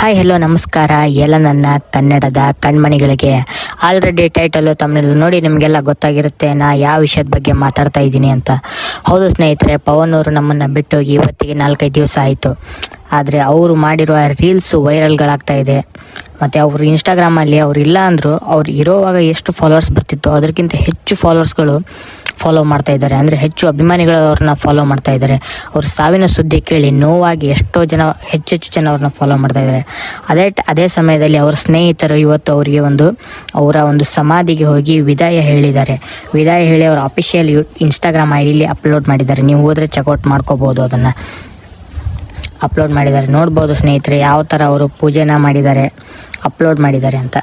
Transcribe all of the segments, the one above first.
Hi hello ನಮಸ್ಕಾರ. ಎಲ್ಲ ನನ್ನ ಕನ್ನಡದ ಕಣ್ಮಣಿಗಳಿಗೆ ಆಲ್ರೆಡಿ ಟೈಟಲು ತಮ್ಮಲ್ಲಿ ನೋಡಿ ನಿಮಗೆಲ್ಲ ಗೊತ್ತಾಗಿರುತ್ತೆ ನಾ ಯಾವ ವಿಷಯದ ಬಗ್ಗೆ ಮಾತಾಡ್ತಾ ಇದ್ದೀನಿ ಅಂತ. ಹೌದು ಸ್ನೇಹಿತರೆ, ಪವನ್ ಅವರು ನಮ್ಮನ್ನು ಬಿಟ್ಟೋಗಿ ಇವತ್ತಿಗೆ ನಾಲ್ಕೈದು ದಿವಸ ಆಯಿತು. ಆದರೆ ಅವರು ಮಾಡಿರುವ ರೀಲ್ಸು ವೈರಲ್ಗಳಾಗ್ತಾ ಇದೆ. ಮತ್ತು ಅವರು ಇನ್ಸ್ಟಾಗ್ರಾಮಲ್ಲಿ ಅವ್ರು ಇಲ್ಲ ಅಂದರು, ಅವ್ರು ಇರೋವಾಗ ಎಷ್ಟು ಫಾಲೋವರ್ಸ್ ಬರ್ತಿತ್ತು ಅದಕ್ಕಿಂತ ಹೆಚ್ಚು ಫಾಲೋವರ್ಸ್ಗಳು ಫಾಲೋ ಮಾಡ್ತಾ ಇದ್ದಾರೆ. ಅಂದರೆ ಹೆಚ್ಚು ಅಭಿಮಾನಿಗಳು ಅವ್ರನ್ನ ಫಾಲೋ ಮಾಡ್ತಾ ಇದ್ದಾರೆ. ಅವ್ರ ಸಾವಿನ ಸುದ್ದಿ ಕೇಳಿ ನೋವಾಗಿ ಎಷ್ಟೋ ಜನ ಹೆಚ್ಚೆಚ್ಚು ಜನ ಅವ್ರನ್ನ ಫಾಲೋ ಮಾಡ್ತಾ ಇದ್ದಾರೆ. ಅದೇ ಅದೇ ಸಮಯದಲ್ಲಿ ಅವರ ಸ್ನೇಹಿತರು ಇವತ್ತು ಅವರಿಗೆ ಒಂದು, ಅವರ ಒಂದು ಸಮಾಧಿಗೆ ಹೋಗಿ ವಿದಾಯ ಹೇಳಿದ್ದಾರೆ. ವಿದಾಯ ಹೇಳಿ ಅವ್ರ ಅಫಿಷಿಯಲ್ ಯೂ ಇನ್ಸ್ಟಾಗ್ರಾಮ್ ಐ ಅಪ್ಲೋಡ್ ಮಾಡಿದ್ದಾರೆ. ನೀವು ಹೋದರೆ ಚೆಕ್ಔಟ್ ಮಾಡ್ಕೋಬೋದು ಅದನ್ನು. ಅಪ್ಲೋಡ್ ಮಾಡಿದ್ದಾರೆ. ನೋಡ್ಬೋದು ಸ್ನೇಹಿತರೆ, ಯಾವ ಥರ ಅವರು ಪೂಜೆನ ಮಾಡಿದ್ದಾರೆ ಅಪ್ಲೋಡ್ ಮಾಡಿದ್ದಾರೆ ಅಂತ.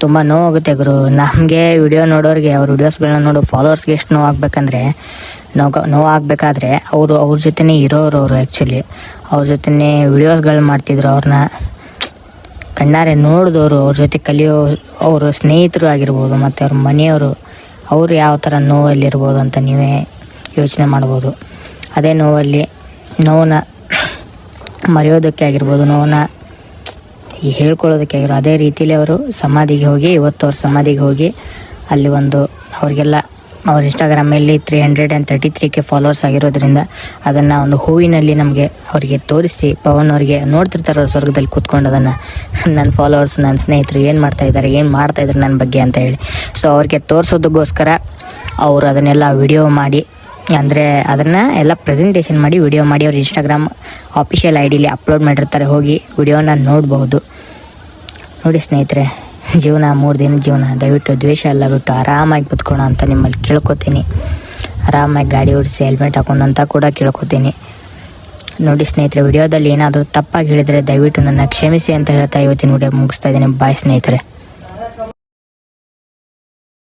ತುಂಬ ನೋವಾಗುತ್ತೆ ಗುರು. ನಮಗೆ ವಿಡಿಯೋ ನೋಡೋರಿಗೆ, ಅವ್ರ ವಿಡಿಯೋಸ್ಗಳನ್ನ ನೋಡೋ ಫಾಲೋವರ್ಸ್ಗೆ ಎಷ್ಟು ನೋವಾಗಬೇಕಂದ್ರೆ, ನೋವು ನೋವಾಗಬೇಕಾದ್ರೆ ಅವರು, ಅವ್ರ ಜೊತೆನೇ ಇರೋರು ಅವರು ಆ್ಯಕ್ಚುಲಿ ಅವ್ರ ಜೊತೆನೇ ವಿಡಿಯೋಸ್ಗಳು ಮಾಡ್ತಿದ್ರು ಅವ್ರನ್ನ ಕಣ್ಣಾರೆ ನೋಡಿದವರು, ಅವ್ರ ಜೊತೆ ಕಲಿಯೋ ಅವರು ಸ್ನೇಹಿತರು ಆಗಿರ್ಬೋದು ಮತ್ತು ಅವ್ರ ಮನೆಯವರು, ಅವರು ಯಾವ ಥರ ನೋವಲ್ಲಿರ್ಬೋದು ಅಂತ ನೀವೇ ಯೋಚನೆ ಮಾಡ್ಬೋದು. ಅದೇ ನೋವಲ್ಲಿ ನೋವನ್ನ ಮರೆಯೋದಕ್ಕೆ ಆಗಿರ್ಬೋದು ನೋವನ್ನ ಈ ಹೇಳ್ಕೊಳ್ಳೋದಕ್ಕೆ ಆಗಿರೋ ಅದೇ ರೀತಿಯಲ್ಲಿ ಅವರು ಸಮಾಧಿಗೆ ಹೋಗಿ, ಇವತ್ತು ಅವ್ರ ಸಮಾಧಿಗೆ ಹೋಗಿ ಅಲ್ಲಿ ಒಂದು ಅವರಿಗೆಲ್ಲ ಅವ್ರ ಇನ್ಸ್ಟಾಗ್ರಾಮಲ್ಲಿ three hundred and thirty three K followers ಆಗಿರೋದ್ರಿಂದ ಅದನ್ನು ಒಂದು ಹೂವಿನಲ್ಲಿ ನಮಗೆ ಅವರಿಗೆ ತೋರಿಸಿ, ಪವನ್ ಅವರಿಗೆ ನೋಡ್ತಿರ್ತಾರೆ ಅವ್ರ ಸ್ವರ್ಗದಲ್ಲಿ ಕೂತ್ಕೊಂಡು ಅದನ್ನು ನನ್ನ ಫಾಲೋವರ್ಸ್ ನನ್ನ ಸ್ನೇಹಿತರು ಏನು ಮಾಡ್ತಾ ಇದ್ದಾರೆ, ಏನು ಮಾಡ್ತಾ ಇದ್ದಾರೆ ನನ್ನ ಬಗ್ಗೆ ಅಂತ ಹೇಳಿ. ಸೊ ಅವ್ರಿಗೆ ತೋರಿಸೋದಕ್ಕೋಸ್ಕರ ಅವರು ಅದನ್ನೆಲ್ಲ ವಿಡಿಯೋ ಮಾಡಿ ಅಂದರೆ ಅದನ್ನು ಎಲ್ಲ ಪ್ರೆಸೆಂಟೇಷನ್ ಮಾಡಿ ವಿಡಿಯೋ ಮಾಡಿ ಅವ್ರ ಇನ್ಸ್ಟಾಗ್ರಾಮ್ ಆಫಿಷಿಯಲ್ ಐ ಡಿಲಿ ಅಪ್ಲೋಡ್ ಮಾಡಿರ್ತಾರೆ. ಹೋಗಿ ವಿಡಿಯೋನ ನೋಡ್ಬೋದು ನೋಡಿ ಸ್ನೇಹಿತರೆ, ಜೀವನ, ಮೂರು ದಿನ ಜೀವನ. ದಯವಿಟ್ಟು ದ್ವೇಷ ಎಲ್ಲ ಬಿಟ್ಟು ಆರಾಮಾಗಿ ಬದುಕೋಣ ಅಂತ ನಿಮ್ಮಲ್ಲಿ ಕೇಳ್ಕೊತೀನಿ. ಆರಾಮಾಗಿ ಗಾಡಿ ಓಡಿಸಿ ಹೆಲ್ಮೆಟ್ ಹಾಕೊಂಡು ಅಂತ ಕೂಡ ಕೇಳ್ಕೊತೀನಿ. ನೋಡಿ ಸ್ನೇಹಿತರೆ ವಿಡಿಯೋದಲ್ಲಿ ಏನಾದರೂ ತಪ್ಪಾಗಿ ಹೇಳಿದರೆ ದಯವಿಟ್ಟು ನನ್ನ ಕ್ಷಮಿಸಿ ಅಂತ ಹೇಳ್ತಾ ಇವತ್ತಿನ ವಿಡಿಯೋ ಮುಗಿಸ್ತಾ ಇದ್ದೀನಿ. ಬಾಯ್ ಸ್ನೇಹಿತರೆ.